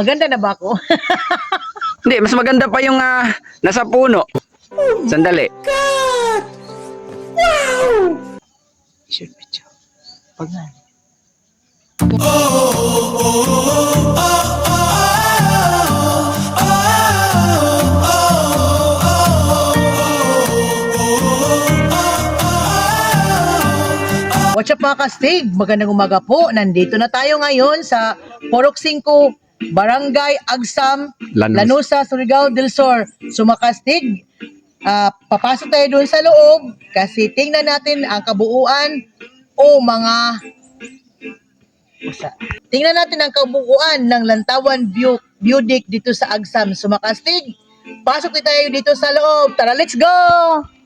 Maganda na ba ako? Hindi, mas maganda pa yung ah, nasa puno. Sandali. Shoot picture. Pag nga. What's up mga kastig? Magandang umaga po. Nandito na tayo ngayon sa Porok 5, Barangay Agsam, Lanus. Lanusa, Surigao del Sur. So mga kastig, ah, papasok tayo doon sa loob kasi tingnan natin ang kabuuan o mga Usa. Tingnan natin ang kabuuan ng Lantawan View, View dito sa Agsam. So mga kastig, pasok tayo dito sa loob. Tara, let's go!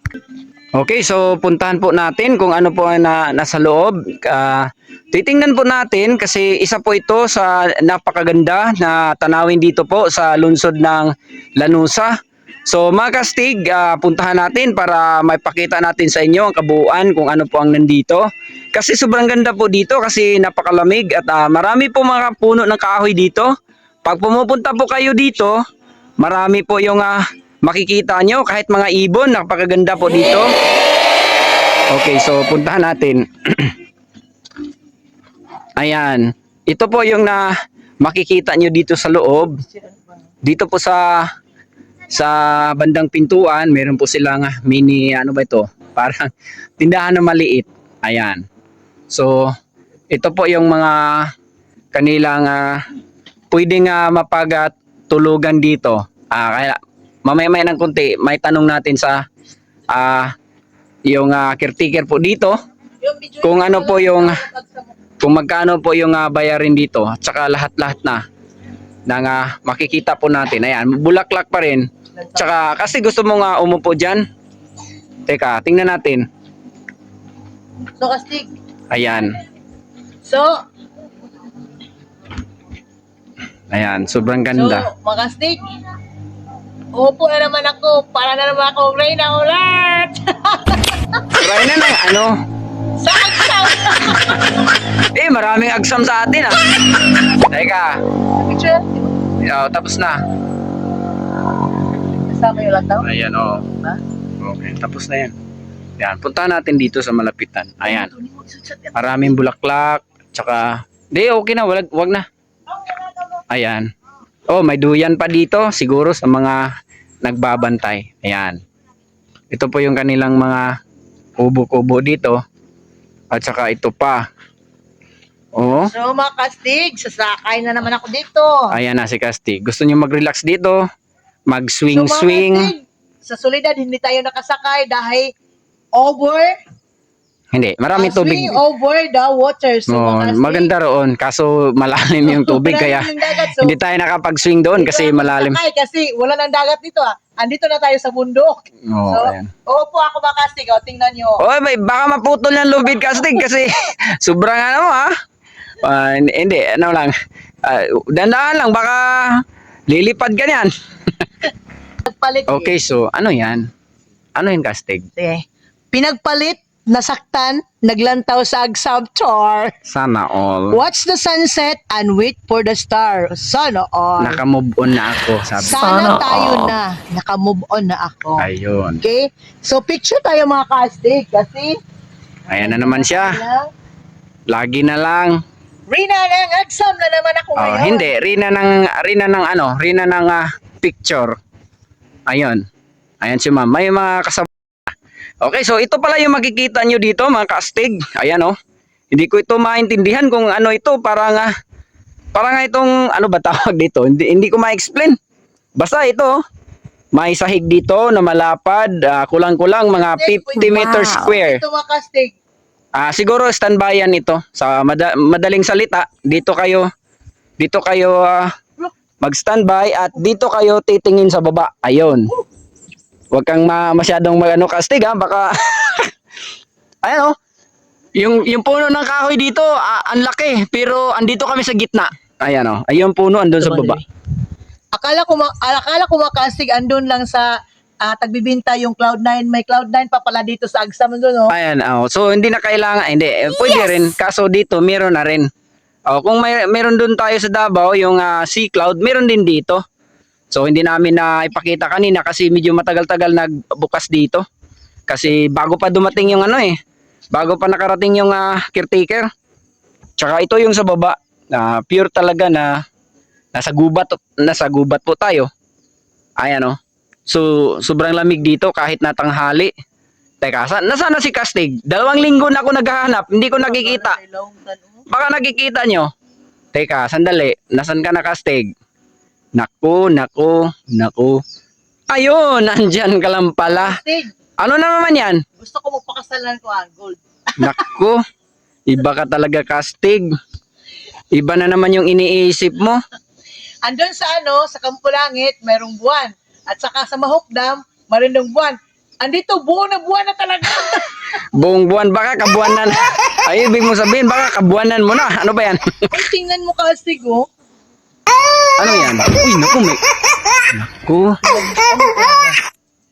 Okay, so puntahan po natin kung ano po na, nasa loob. Ah, titingnan po natin kasi isa po ito sa napakaganda na tanawin dito po sa lungsod ng Lanusa. So mga kastig, ah, puntahan natin para maipakita natin sa inyo ang kabuuan kung ano po ang nandito. Kasi sobrang ganda po dito kasi napakalamig at ah, marami po mga puno ng kahoy dito. Pag pumupunta po kayo dito, marami po yung ah, makikita nyo kahit mga ibon, napakaganda po dito. Okay, so puntahan natin. Ayan. Ito po yung na makikita nyo dito sa loob. Dito po sa sa bandang pintuan, meron po silang ah, mini ano ba ito? Parang tindahan na maliit. Ayan. So, ito po yung mga kanilang uh, pwedeng uh, mapagtulugan dito. Ah, kaya mamaya-maya ng konti, may tanong natin sa ah yung ah, caretaker po dito Kung ano po yung- kung magkano po yung ah, bayarin dito at saka lahat-lahat na ng ah, makikita po natin. Ayan, bulaklak pa rin. Tsaka kasi gusto mo nga umupo dyan. Teka, tingnan natin. So kastig, Ayan. so, Ayan, sobrang so ganda. mga kastig, upo na naman ako para na naman ako Reyna ulit! Try na ano? sa Agsam! Eh, maraming agsam sa atin ah. Teka, Picture? oh, tapos na. Kasama yung lantaw? Ayan, oh. Ha? Okay, tapos na yan. Yan, punta natin dito sa malapitan. Ayan. Maraming bulaklak, tsaka... Di, okay na, wag, wag na. Ayan. Oh, may duyan pa dito, siguro sa mga nagbabantay. Ayan. Ito po yung kanilang mga kubo-kubo dito. At saka ito pa. Oh, So mga kastig, sasakay na naman ako dito. ayan na si Kasti. Gusto niyo mag-relax dito? So, mga Mag-swing-swing? kastig, sa solidad, hindi tayo nakasakay dahil over, Hindi, marami ah, tubig. over the water. So, kastig, maganda roon. Kaso malalim yung tubig kaya yung dagat. So, hindi tayo nakapag-swing doon kasi malalim. makasakay Kasi wala nang dagat dito ah. Andito na tayo sa bundok. Oo, so, ayan. opo ako mga kastig. O, tingnan nyo. Oy, may baka maputol yung lubid kastig kasi sobrang ano ha. Ah, hindi, ano lang. Uh, dandaan lang baka lilipad ka niyan. Okay, so ano yan? Ano yung kastig? Eh, pinagpalit, nasaktan, naglantaw sa agsam char. Sana all. Watch the sunset and wait for the star. Sana all. Naka-move on na ako, sabi. Sana tayo na. Naka-move on na ako. Ayun. Okay? So, picture tayo mga kastig kasi Ayan na naman siya. Lagi na lang. Rina ng agsam na naman ako Oh, ngayon. hindi, rina ng rina ng ano, rina ng ah, picture. Ayun. Ayan si ma'am. May mga kasama. Okay, so ito pala yung makikita nyo dito, mga kastig. Ayan oh. Hindi ko ito maintindihan kung ano ito, para nga para nga itong ano ba tawag dito? Hindi hindi ko ma-explain. Basta ito, oh. may sahig dito na malapad, ah, kulang-kulang mga 50 meters square. Ito mga kastig. Ah, siguro standby yan ito. Sa mada- madaling salita, dito kayo dito kayo ah, mag-standby at dito kayo titingin sa baba. Ayun. Huwag kang ma masyadong magano kastig ha, baka Ayan oh. Yung yung puno ng kahoy dito, ah, ang laki, pero andito kami sa gitna. Ayan oh. Ayun puno andun sa baba. Akala ko, akala ko mga kastig andun lang sa ah, tagbibinta yung Cloud9. May Cloud9 pa pala dito sa agsam doon. Oh. Ayan, oh. So hindi na kailangan, hindi, eh, pwede rin. Kaso dito meron na rin. Oh, kung may meron doon tayo sa Davao, yung ah, Sea Cloud, meron din dito. So hindi namin na ipakita kanina kasi medyo matagal-tagal nagbukas dito. Kasi bago pa dumating yung ano eh. Bago pa nakarating yung ah, caretaker. Tsaka ito yung sa baba. na pure talaga na nasa gubat nasa gubat po tayo. Ayan oh. So sobrang lamig dito kahit natanghali. Teka, sa, nasaan na si Kastig? Dalawang linggo na ako naghahanap, hindi ko nakikita. Baka nakikita nyo. Teka, sandali. Nasaan ka na, Kastig? Naku, naku, naku. Ayun, nandyan ka lang pala. Ano na naman yan? gusto ko magpakasalan ko ang gold. Naku, iba ka talaga, Kastig. Iba na naman yung iniisip mo. Andun sa ano, sa Kampo Langit, mayroong buwan. At saka sa Mahukdam, mayroong buwan. Andito, buo na buwan na talaga. Buong buwan, baka kabuanan. Ay, ibig mo sabihin, baka kabuanan mo na. Ano ba yan? Uy, tingnan mo Kastig, oh. Ano yan? Uy, naku, may... Naku.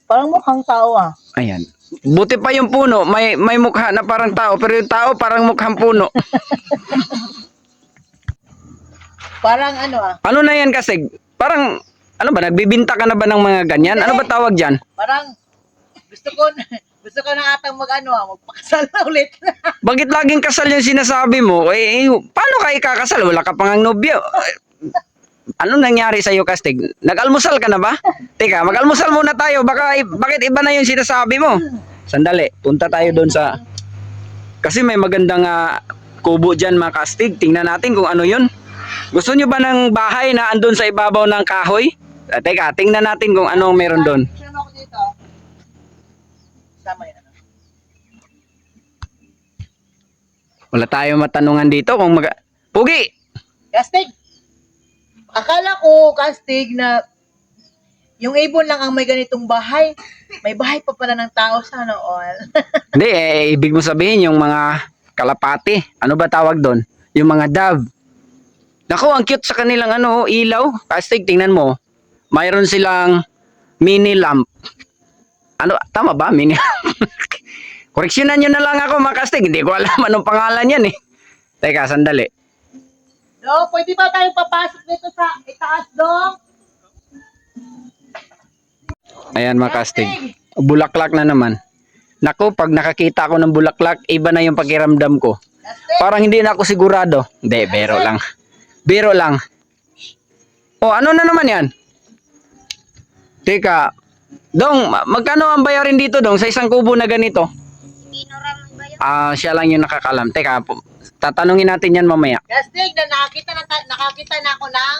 Parang mukhang tao, ah. Ayan. Buti pa yung puno, may may mukha na parang tao, pero yung tao parang mukhang puno. Parang ano, ah. Ano na yan kasi? Parang, ano ba, nagbibinta ka na ba ng mga ganyan? Ano ba tawag dyan? Parang, gusto ko, gusto ko na atang mag, ano, ah, magpakasal na ulit. Bakit laging kasal yung sinasabi mo? Eh, eh, paano ka ikakasal? Wala ka pang nobyo. Ano nangyari sa iyo, Kastig? Nag-almusal ka na ba? Teka, mag-almusal muna tayo. Baka, bakit iba na yung sinasabi mo? Sandali, punta tayo doon sa... Kasi may magandang ah, kubo dyan, mga Kastig. Tingnan natin kung ano yun. Gusto nyo ba ng bahay na andun sa ibabaw ng kahoy? Ah, teka, tingnan natin kung anong meron doon. Wala tayong matanungan dito kung mag... Pugi! Kastig! Akala ko, Kastig, na yung ibon lang ang may ganitong bahay. May bahay pa pala ng tao sana all. Hindi, eh, ibig mo sabihin yung mga kalapati. Ano ba tawag doon? Yung mga dove. Naku, ang cute sa kanilang ano, ilaw. Kastig, tingnan mo. Mayroon silang mini lamp. Ano, tama ba? Mini Koreksyonan nyo na lang ako, mga kastig. Hindi ko alam anong pangalan yan eh. Teka, sandali. No, pwede ba tayo papasok dito sa itaas, dong? Ayan, mga kastig. Bulaklak na naman. Naku, pag nakakita ako ng bulaklak, iba na yung pakiramdam ko. Kastig! Parang hindi na ako sigurado. Hindi, biro lang. Biro lang. O, ano na naman yan? Teka, Dong, ma- magkano ang bayarin dito, Dong, sa isang kubo na ganito? Ah, siya lang yung nakakalam. Teka, po- tatanungin natin yan mamaya. Kastig, na nakakita na, ta- nakakita na ako ng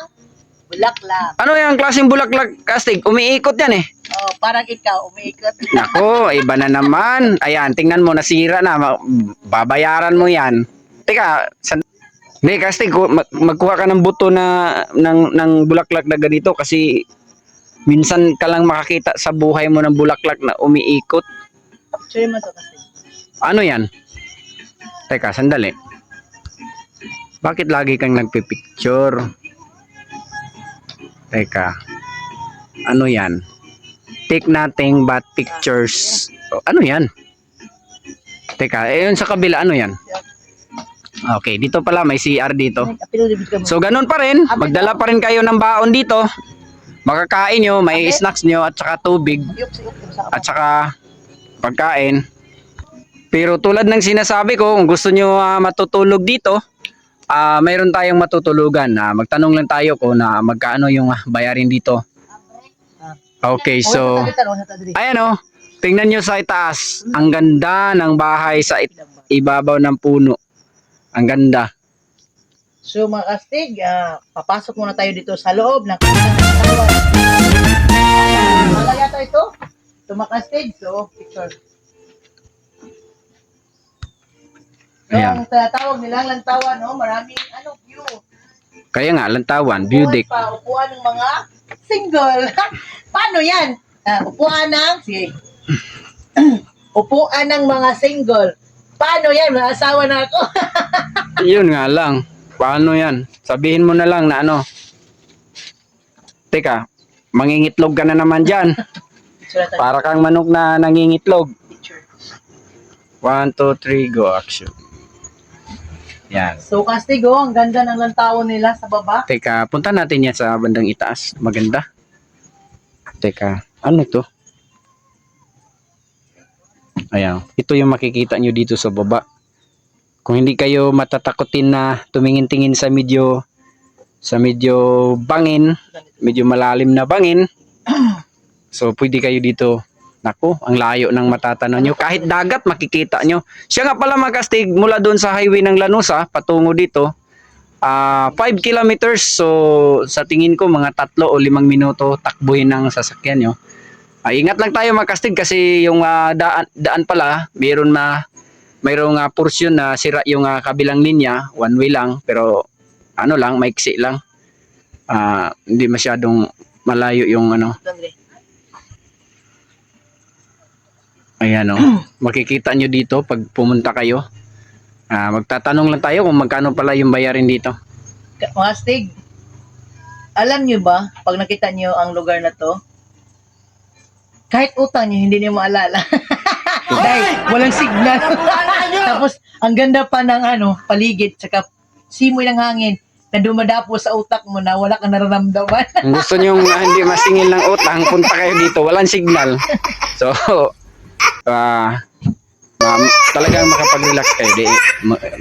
bulaklak. Ano yung klaseng bulaklak, Kastig? Umiikot yan eh. Oh, parang ikaw, umiikot. Nako, iba na naman. Ayan, tingnan mo, nasira na. Babayaran mo yan. Teka, san... Hindi, kasi ku- mag- magkuha ka ng buto na ng, ng bulaklak na ganito kasi minsan ka lang makakita sa buhay mo ng bulaklak na umiikot. Sure mo to, Kastig. Ano yan? Teka, sandali. Bakit lagi kang nagpipicture? Teka. Ano yan? Take nothing but pictures. Ano yan? Teka, eh yun sa kabila, ano yan? Okay, dito pala may CR dito. So ganun pa rin, magdala pa rin kayo ng baon dito. Makakain nyo, may snacks nyo at saka tubig at saka pagkain. Pero tulad ng sinasabi ko, kung gusto nyo ah, matutulog dito, ah mayroon tayong matutulugan. Ah, magtanong lang tayo kung na magkaano yung bayarin dito. Okay, so ayan oh, tingnan nyo sa itaas. Ang ganda ng bahay sa ibabaw ng puno. Ang ganda. So mga kastig, ah, papasok muna tayo dito sa loob ng Wala yata ito? Ito mga kastig, so picture. So, Ayan. ang tinatawag nilang lantawan, no? maraming ano, view. Kaya nga, lantawan, view Upuan deck. Pa, upuan ng mga single. Paano yan? Ah, upuan ng, sige. upuan ng mga single. Paano yan? May asawa na ako. Yun nga lang. Paano yan? Sabihin mo na lang na ano. Teka, mangingitlog ka na naman dyan. Para kang manok na nangingitlog. One, two, three, go action. Yan. So, Kastig, oh, ang ganda ng lantawan nila sa baba. Teka, punta natin yan sa bandang itaas. Maganda. Teka, ano ito? Ayan. Ito yung makikita nyo dito sa baba. Kung hindi kayo matatakotin na tumingin-tingin sa medyo sa medyo bangin, medyo malalim na bangin, so pwede kayo dito Nako, ang layo ng matatanaw nyo. Kahit dagat, makikita nyo. Siya nga pala magkastig mula doon sa highway ng Lanusa, patungo dito, ah 5 kilometers. So, sa tingin ko, mga tatlo o limang minuto takbuhin ng sasakyan nyo. Ah, ingat lang tayo magkastig kasi yung ah, daan, daan pala, mayroon na mayroong uh, portion na sira yung ah, kabilang linya, one way lang, pero ano lang, maiksi lang. Ah, hindi masyadong malayo yung ano, Ayan o. Makikita nyo dito pag pumunta kayo. Ah, magtatanong lang tayo kung magkano pala yung bayarin dito. Mga Stig, alam nyo ba, pag nakita nyo ang lugar na to, kahit utang nyo, hindi nyo maalala. Dahil walang signal. Tapos, ang ganda pa ng ano, paligid, tsaka simoy ng hangin na dumadapo sa utak mo na wala kang nararamdaman. Kung gusto nyo hindi masingil ng utang, punta kayo dito. Walang signal. So, ah um, talagang makapag-relax kayo. Di,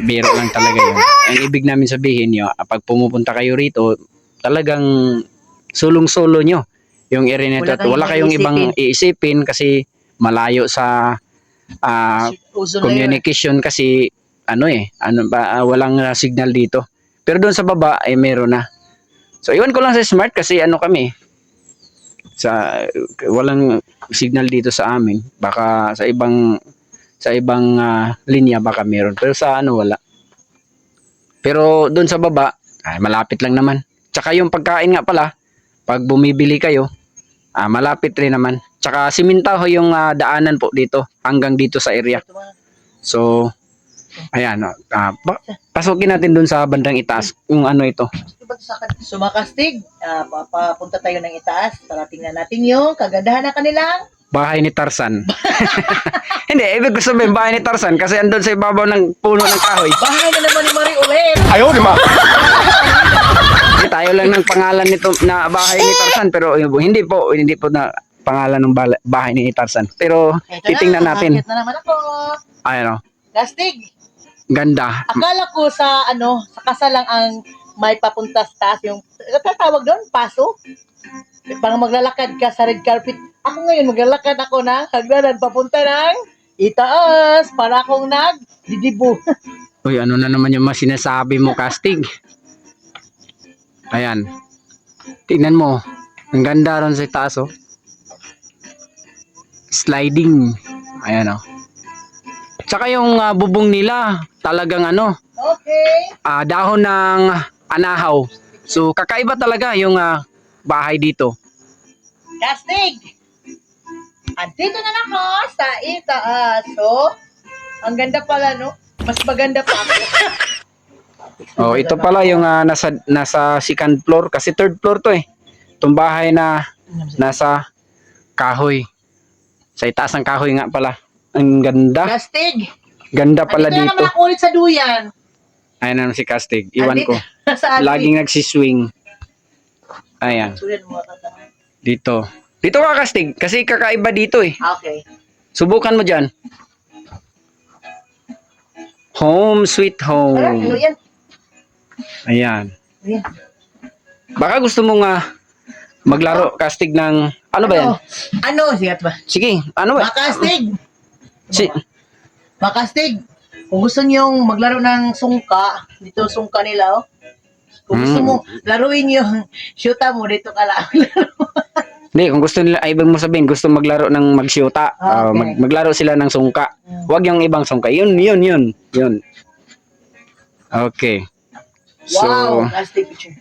biro lang talaga yun. Ang ibig namin sabihin nyo, ah, pag pumupunta kayo rito, talagang sulong-solo nyo yung area na Wala. Wala, kayong kayong ibang iisipin kasi malayo sa ah, Uso communication kasi ano eh, ano ba ah, walang signal dito. Pero doon sa baba ay meron na. So iwan ko lang sa smart kasi ano kami sa walang signal dito sa amin. Baka sa ibang sa ibang ah, linya baka meron. Pero sa ano wala. Pero doon sa baba ay malapit lang naman. Tsaka yung pagkain nga pala pag bumibili kayo ah, malapit rin naman. Tsaka simintaho yung ah, daanan po dito hanggang dito sa area. So, ayan. oh, ah, pa- pasukin natin dun sa bandang itaas yung ano ito. So mga Kastig, ah, papunta tayo ng itaas para tingnan natin yung kagandahan ng kanilang Bahay ni Tarzan. Hindi, ibig ko sabihin bahay ni Tarzan kasi andun sa ibabaw ng puno ng kahoy. bahay na naman ni Marie ulit. Ayaw, di ba? Hindi, tayo lang ng pangalan nito na bahay ni Tarzan pero hindi po, hindi po na pangalan ng bahay ni Tarzan. Pero Ito titingnan na, natin. na naman ako. Ayan o, Kastig, ganda. akala ko sa ano, sa kasal lang ang may papunta sa taas yung tatawag doon, paso. Parang maglalakad ka sa red carpet. Ako ngayon maglalakad ako na hagdanan papunta ng itaas para akong nag didibo. Uy, ano na naman yung mga sinasabi mo, Castig? Ayan. Tingnan mo. Ang ganda ron sa taas, oh. Sliding. Ayan, oh. Tsaka yung ah, bubong nila, talagang ano, Okay. ah, dahon ng anahaw. So, kakaiba talaga yung ah, bahay dito. Kastig! Andito na ako sa itaas. So, ang ganda pala, no? Mas maganda pa ako. Oh, ito pala yung ah, nasa nasa second floor kasi third floor to eh. Itong bahay na nasa kahoy. Sa itaas ng kahoy nga pala. Ang ganda. Kastig! Ganda pala Andito na dito. naman ako ulit sa duyan. Ayan naman si Castig. Iwan ko. Laging nagsiswing. Ayan. Sulan mo tata. Dito. Dito ka Castig. Kasi kakaiba dito eh. Okay. Subukan mo dyan. Home sweet Tara, ano home. yan? Ayan. Ayan. Baka gusto mo nga maglaro Castig ng ano ba yan? Ano? Sigat ba? Sige, ano ba? Makastig! Si, Makastig! Kung gusto niyong maglaro ng sungka, dito sungka nila, oh. Kung gusto Mm. mo, laruin yung shoota mo, dito ka lang. Hindi, kung gusto nila, ay ibig mo sabihin, gusto maglaro ng magsyuta, Ah, ah, okay. mag, maglaro sila ng sungka. Mm. Huwag yung ibang sungka. Yun, yun, yun. Yun. Okay. So, wow, castig picture.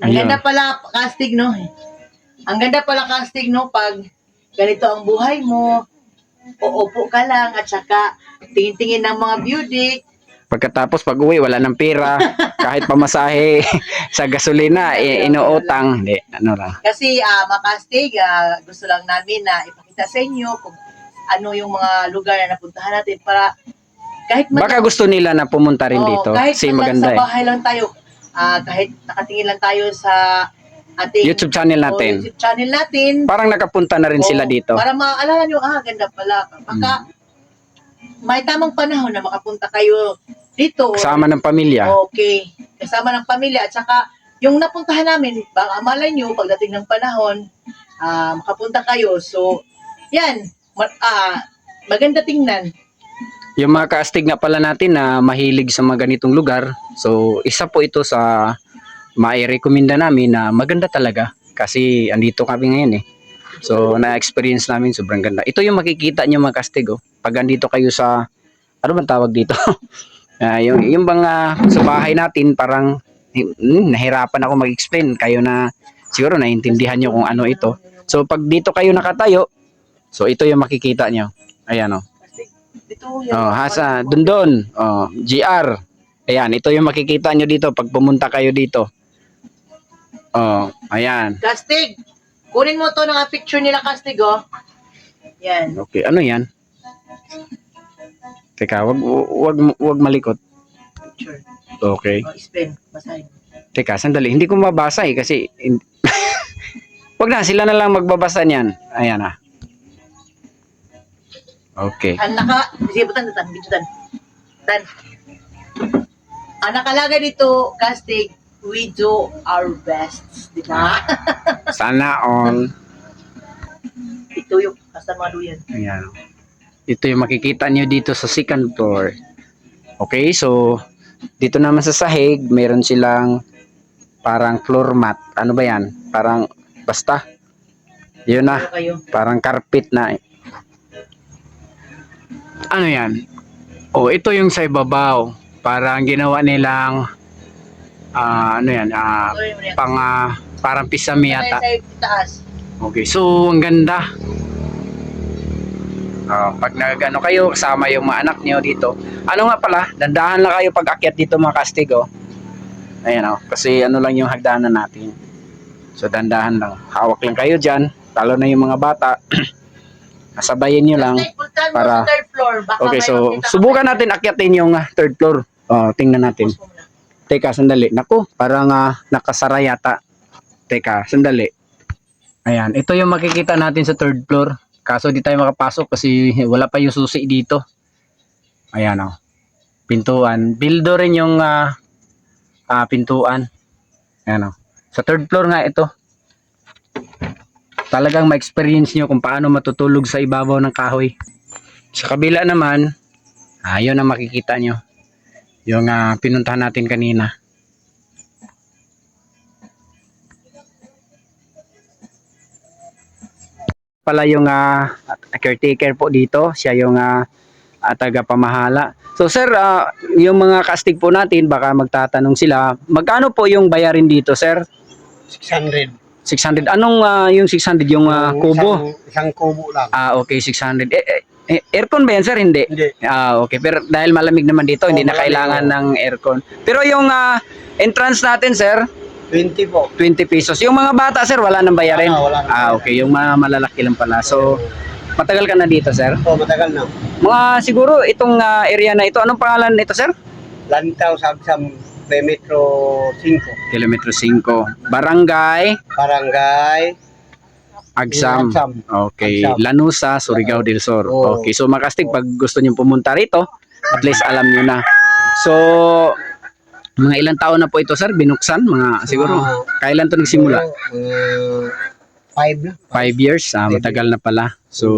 Ang Ayun. ganda pala castig, no? Ang ganda pala castig, no? Pag ganito ang buhay mo, uupo ka lang at saka tingin-tingin ng mga beauty. pagkatapos pag uwi, wala ng pera. kahit pamasahe sa gasolina, eh, inuutang. Hindi, ano lang. Kasi ah makastig, ah, gusto lang namin na ipakita sa inyo kung ano yung mga lugar na napuntahan natin para kahit man- Baka gusto nila na pumunta rin Oo, dito. kahit Kasi maganda sa eh. bahay lang tayo, ah, kahit nakatingin lang tayo sa ating YouTube channel o, natin. YouTube channel natin. Parang nakapunta na rin Oo, sila dito. Para maaalala nyo, ah, ganda pala. Baka may tamang panahon na makapunta kayo dito. Kasama ng pamilya. Okay. Kasama ng pamilya. At saka, yung napuntahan namin, baka malay nyo, pagdating ng panahon, ah, makapunta kayo. So, yan. Ma- ah, maganda tingnan. Yung mga kaastig nga pala natin na mahilig sa mga ganitong lugar. So, isa po ito sa mai-recommenda namin na maganda talaga. Kasi andito kami ngayon eh. So, na-experience namin sobrang ganda. Ito yung makikita nyo mga kastig. Pag andito kayo sa, ano bang tawag dito? Ah, yung, yung bang ah, sa bahay natin parang hmm, nahirapan ako mag-explain. Kayo na siguro naiintindihan nyo kung ano ito. So, pag dito kayo nakatayo, so ito yung makikita nyo. Ayan oh. Dito yung... Oh, hasa, dundon. Oh, GR. Ayan, ito yung makikita nyo dito pag pumunta kayo dito. Oh, ayan. Kastig! Kunin mo to ng picture nila, Kastig, oh. Yan. Okay, ano yan? Teka, wag, wag, wag malikot. Picture. Okay. Oh, spin. Basahin. Teka, sandali. Hindi ko mabasa eh kasi... wag na, sila na lang magbabasa niyan. Ayan ah. Okay. Ang naka... Sige, butan, butan. Dito, tan. Tan. Ang nakalagay dito, Kastig, we do our best. Di ba? Sana all. Ito yung kasama yan. Ayan. Ito yung makikita nyo dito sa second floor. Okay, so dito naman sa sahig, meron silang parang floor mat. Ano ba yan? Parang basta. Yun na, parang carpet na. Ano yan? Oh, ito yung sa ibabaw. Parang ginawa nilang ah, ano yan? ah, pang ah, parang pisami yata. Taas. Okay, so ang ganda. Ah, pag nagano kayo, kasama yung mga anak niyo dito. Ano nga pala, dandahan lang kayo pag akyat dito mga kastigo. Ayan oh, kasi ano lang yung hagdanan natin. So dandahan lang. Hawak lang kayo dyan, lalo na yung mga bata. Kasabayin nyo lang. Kastig, para- sa third floor. Baka Okay, may so makita ka subukan natin akyatin yung ah, third floor. Oh, tingnan natin. Teka, sandali. Naku, parang ah, nakasara yata. Teka, sandali. Ayan, ito yung makikita natin sa third floor. Kaso di tayo makapasok kasi wala pa yung susi dito. Ayan oh. Pintuan. Bildo rin yung ah, ah, pintuan. Ayan oh. Sa third floor nga ito. Talagang ma-experience nyo kung paano matutulog sa ibabaw ng kahoy. Sa kabila naman, ayun ang makikita nyo yung ah, pinuntahan natin kanina. Pala yung ah, caretaker po dito, siya yung ah, ah, taga-pamahala. So sir, ah, yung mga kastig po natin, baka magtatanong sila, magkano po yung bayarin dito sir? 600. 600. Anong ah, yung 600? Yung Yung kubo? Isang, isang kubo lang. Ah, okay, 600. Eh, eh, eh, aircon ba yan sir? Hindi. Hindi. Ah, okay. Pero dahil malamig naman dito, hindi na malamig, kailangan oo. ng aircon. Pero yung ah, entrance natin, sir, 20 po. 20 pesos. Yung mga bata, sir, wala nang bayarin. Wala, wala nang Ah, bayarin. okay. Yung mga malalaki lang pala. So, matagal ka na dito, sir? Oh, matagal na. Mga siguro itong ah, area na ito, anong pangalan nito, sir? Lantaw sa Absam, Metro 5. Kilometro 5. Barangay Barangay. Agsam. Agsam. Okay. Agsam. Lanusa, Surigao del Sur. Oo. Okay. So, makastig, pag gusto niyo pumunta rito, at least alam niyo na. So, mga ilang taon na po ito, sir? Binuksan? Mga siguro. Kailan to nagsimula? Uh, five na. Five years, ah, matagal na pala. So,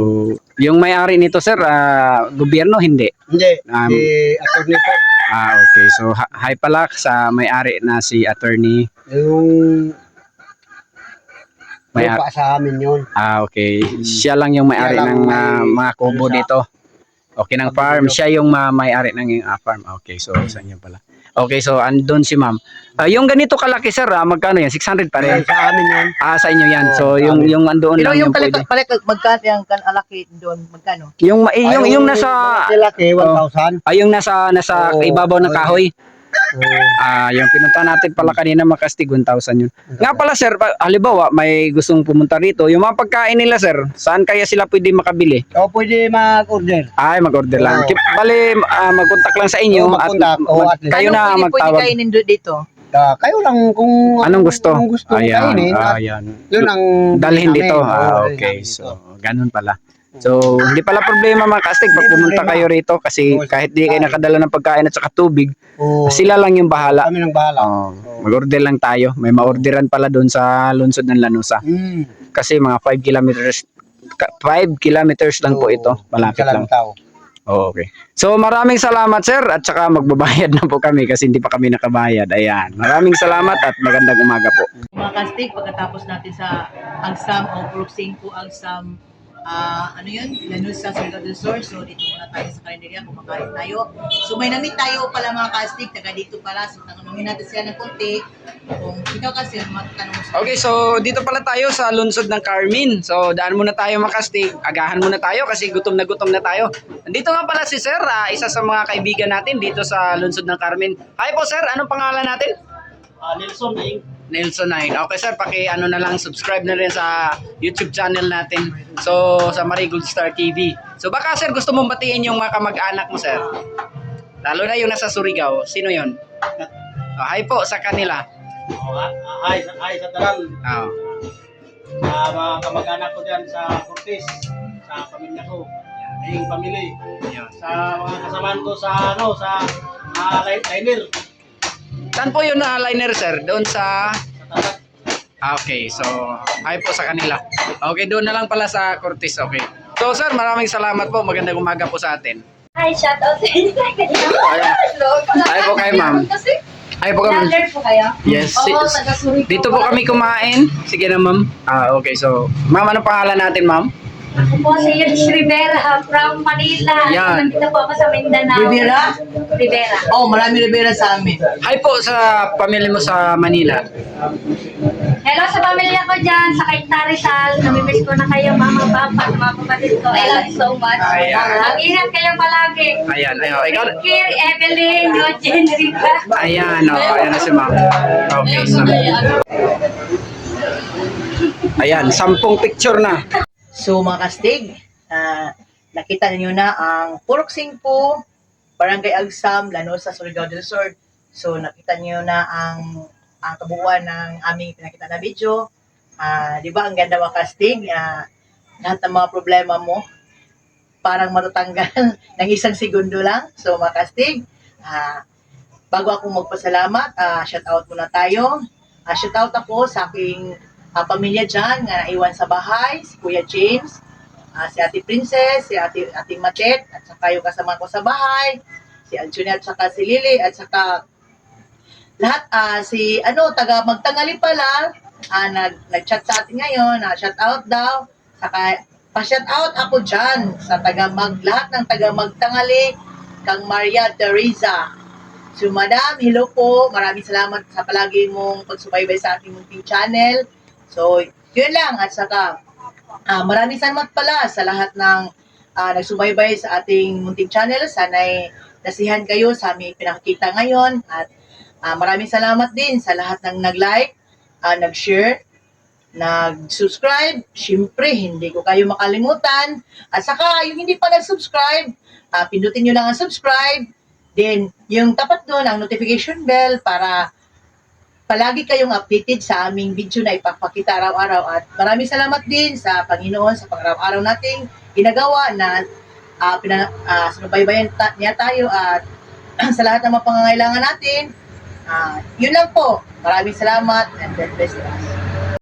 yung may-ari nito, sir, ah, gobyerno, hindi. Hindi. Um, si attorney po. Ah, okay. So, hi pala sa may-ari na si attorney. Yung May lupa sa amin yun. ah, okay. Siya lang yung may-ari Siya lang ng may- ah, mga kubo ano sa- dito. Okay, ng farm. Siya yung ma- may-ari ng ah, farm. Okay, so, sa inyo pala. Okay, so, andun si ma'am. Ah, yung ganito kalaki, sir, ah, magkano yan? 600 pa rin? Yan sa amin yun. Ah, sa inyo yan. So, sa yung, yung andoon Pero lang yung yung pwede. kalikot, magkano yung kan alaki doon, magkano? Yung, ma- yung, yung nasa, Laki, 1,000. ay, yung nasa, nasa Oo, ibabaw ng kahoy. Oo. Ah, yung pinunta natin pala kanina makastig 1,000 yun. Nga pala sir, pa- halimbawa may gustong pumunta rito, yung mga pagkain nila sir, saan kaya sila pwede makabili? O pwede mag-order. Ay, mag-order lang. Oo. Kip- Bali, ah, mag-contact lang sa inyo Oo, mag-contact. Oo, mag- at least. kayo Anong na pwede- magtawag. Pwede kainin do- dito. Ah, kayo lang kung Anong gusto? Anong gusto ayan, kainin. at ayan. Yun ang Dalhin dito. Ah, okay. dito. So, ganun pala. So, hindi pala problema mga kastig pag pumunta kayo rito kasi kahit di kayo nakadala ng pagkain at saka tubig, Oo. sila lang yung bahala. Kami nang bahala. Oh, mag-order lang tayo. May ma-orderan pala doon sa lungsod ng Lanusa. Mm. Kasi mga 5 kilometers 5 kilometers lang po Oo. ito. Malapit lang. tao. Oh, okay. So maraming salamat sir at saka magbabayad na po kami kasi hindi pa kami nakabayad. Ayan. Maraming salamat at magandang umaga po. Mga kastig, pagkatapos natin sa agsam o Purok 5 agsam ah ano yun, Lanus sa Surigao del Sur. So, dito muna tayo sa kalendarya, kumakain tayo. So, may namit tayo pala mga kastig, taga dito pala. So, tanongin natin sila ng konti. Kung ikaw kasi, magtanong mo sa Okay, so dito pala tayo sa lungsod ng Carmen. So daan muna tayo makastig. Agahan muna tayo kasi gutom na gutom na tayo. Nandito nga pala si Sir, ah, isa sa mga kaibigan natin dito sa lungsod ng Carmen. Hi po Sir, anong pangalan natin? Nelson Ing. Nelson 9. Okay sir, paki ano na lang, subscribe na rin sa YouTube channel natin. So, sa Marigold Star TV. So baka sir, gusto mong batiin yung mga kamag-anak mo sir? Lalo na yung nasa Surigao. Sino yon? Oh, hi po sa kanila. Ay, ay sa tanan, Oh. sa mga kamag-anak ko dyan sa Cortes, sa pamilya ko, ayong pamilya, sa mga kasamaan ko sa ano, sa uh, liner, Saan po yun na liner sir? Doon sa... Ah, Okay, so hi po sa kanila. Okay, doon na lang pala sa Cortis. Okay. So sir, maraming salamat po. Magandang umaga po sa atin. Hi, shout out sa inyo. Hi po kay ma'am. Kasi, Hi po kami. vlogger po kayo? Yes. si- Oo, taga dito po kami kumain. Sige na ma'am. Ah, okay. So, ma'am, anong pangalan natin ma'am? Ako po si Yush Rivera from Manila. Yan. Nandito po ako sa Mindanao. Rivera? Rivera. Oh, marami ribera sa amin. Hi po sa pamilya mo sa Manila. Hello sa pamilya ko dyan, sa kay Tarizal. Namimiss ko na kayo, mama, papa, mga kapatid ko. I love you so much. Ayan. Mag-ingat kayo palagi. Ayan, ayan. Ikaw, care, Evelyn, Eugene, Rita. ayan, oh, ayan na si ma'am. Okay, so. Ayan, sampung picture na. So mga kastig, ah, nakita niyo na ang Purok 5, Barangay Agsam, Lanosa, Surigao del Sur. So nakita niyo na ang ang kabuuan ng aming pinakita na video. Ah, 'di ba ang ganda mga kastig? Ah, lahat ng mga problema mo parang matatanggal ng isang segundo lang. So mga kastig, ah, bago ako magpasalamat, ah, shout out muna tayo. Ah, shout out ako sa aking ah, pamilya dyan nga naiwan sa bahay, si Kuya James, ah, si Ate Princess, si Ate, Ate Machet, at saka yung kasama ko sa bahay, si Aljunia at saka si Lily, at saka lahat, ah, si ano, taga magtangali pala, ah, nag, nag-chat sa atin ngayon, ah, shout out daw, saka pa-shout out ako dyan sa taga mag, lahat ng taga magtangali, kang Maria Teresa, So, Madam, hello po. Maraming salamat sa palagi mong pagsubaybay sa ating munting channel. So, yun lang. At saka, ah, maraming salamat pala sa lahat ng ah, nagsubaybay sa ating munting channel. Sana'y nasihan kayo sa aming pinakikita ngayon. At ah, maraming salamat din sa lahat ng nag-like, ah, nag-share, nag-subscribe. Siyempre, hindi ko kayo makalimutan. At saka, yung hindi pa nag-subscribe, ah, pindutin nyo lang ang subscribe. Then, yung tapat doon, ang notification bell para palagi kayong updated sa aming video na ipapakita araw-araw. At maraming salamat din sa Panginoon sa pang-araw-araw nating ginagawa na uh, pina, sinubaybayan ta- niya tayo at sa lahat ng mga pangangailangan natin. Ah, yun lang po. Maraming salamat and God bless us.